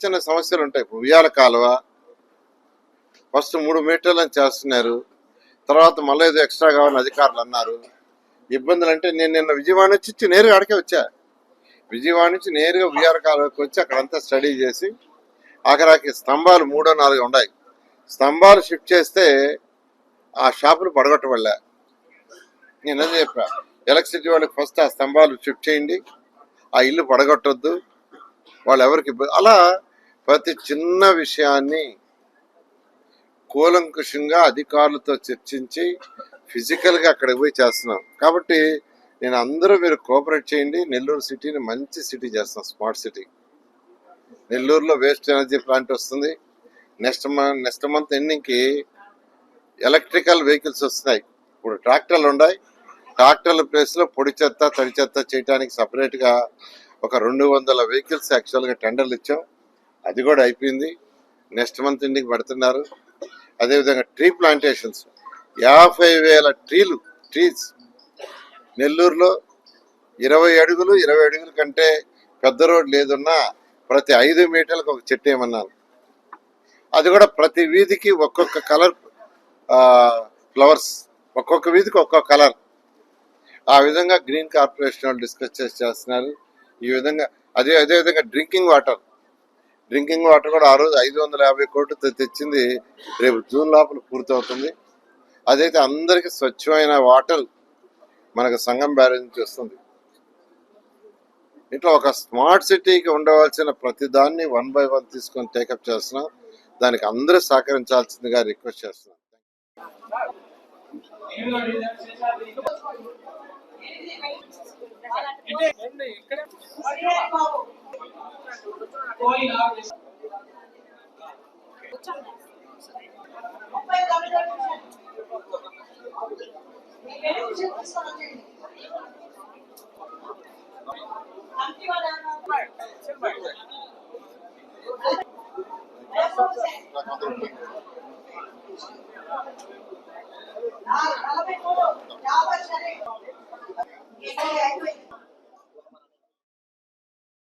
చిన్న సమస్యలు ఉంటాయి. ఇప్పుడు ఉయ్యాల కాలువ ఫస్ట్ మూడు మీటర్లను చేస్తున్నారు. తర్వాత మళ్ళీ ఏదో ఎక్స్ట్రా కావాలని అధికారులు అన్నారు. ఇబ్బందులు అంటే నేను నిన్న విజయవాడ నుంచి ఇచ్చి నేరుగా అడిగే వచ్చా. విజయవాడ నుంచి నేరుగా విఆర్ కాలువకి వచ్చి అక్కడంతా స్టడీ చేసి ఆఖరాకి స్తంభాలు మూడో నాలుగు ఉన్నాయి స్తంభాలు షిఫ్ట్ చేస్తే ఆ షాపులు పడగొట్టబడలే. నేను అదే చెప్పా ఎలక్ట్రిసిటీ వాళ్ళకి ఫస్ట్ ఆ స్తంభాలు షిఫ్ట్ చేయండి. ఆ ఇల్లు పడగొట్టొద్దు. వాళ్ళు ఎవరికి అలా ప్రతి చిన్న విషయాన్ని కూలంకుషంగా అధికారులతో చర్చించి ఫిజికల్గా అక్కడికి పోయి చేస్తున్నాం. కాబట్టి నేను అందరూ మీరు కోఆపరేట్ చేయండి. నెల్లూరు సిటీని మంచి సిటీ చేస్తాం స్మార్ట్ సిటీ. నెల్లూరులో వేస్ట్ ఎనర్జీ ప్లాంట్ వస్తుంది. నెక్స్ట్ మంత్ నెక్స్ట్ మంత్ ఎండింగ్కి ఎలక్ట్రికల్ వెహికల్స్ వస్తున్నాయి. ఇప్పుడు ట్రాక్టర్లు ఉన్నాయి. ట్రాక్టర్ల ప్లేస్లో పొడి చెత్త తడి చెత్త చేయడానికి సపరేట్గా ఒక రెండు వందల వెహికల్స్ యాక్చువల్గా టెండర్లు ఇచ్చాం. అది కూడా అయిపోయింది. నెక్స్ట్ మంత్ ఇంటికి పెడుతున్నారు. అదేవిధంగా ట్రీ ప్లాంటేషన్స్. యాభై వేల ట్రీలు ట్రీస్. నెల్లూరులో ఇరవై అడుగులు ఇరవై అడుగుల కంటే పెద్ద రోడ్ లేదున్నా ప్రతి ఐదు మీటర్లకు ఒక చెట్టు ఏమన్నాను అది కూడా ప్రతి వీధికి ఒక్కొక్క కలర్ ఫ్లవర్స్. ఒక్కొక్క వీధికి ఒక్కొక్క కలర్. ఆ విధంగా గ్రీన్ కార్పొరేషన్ వాళ్ళు డిస్కస్ చేసి చేస్తున్నారు. ఈ విధంగా అదే అదే విధంగా డ్రింకింగ్ వాటర్. డ్రింకింగ్ వాటర్ కూడా ఆ రోజు ఐదు వందల యాభై కోట్లు తెచ్చింది. రేపు జూన్ లోపల పూర్తవుతుంది. అదైతే అందరికీ స్వచ్ఛమైన వాటర్ మనకు సంఘం బ్యారేజ్ నుంచి వస్తుంది. ఇట్లా ఒక స్మార్ట్ సిటీకి ఉండవలసిన ప్రతిదాన్ని వన్ బై వన్ తీసుకొని టేకప్ చేస్తున్నాం. దానికి అందరూ సహకరించాల్సిందిగా రిక్వెస్ట్ చేస్తున్నాం. ఇక్కడ Ah, ela pegou.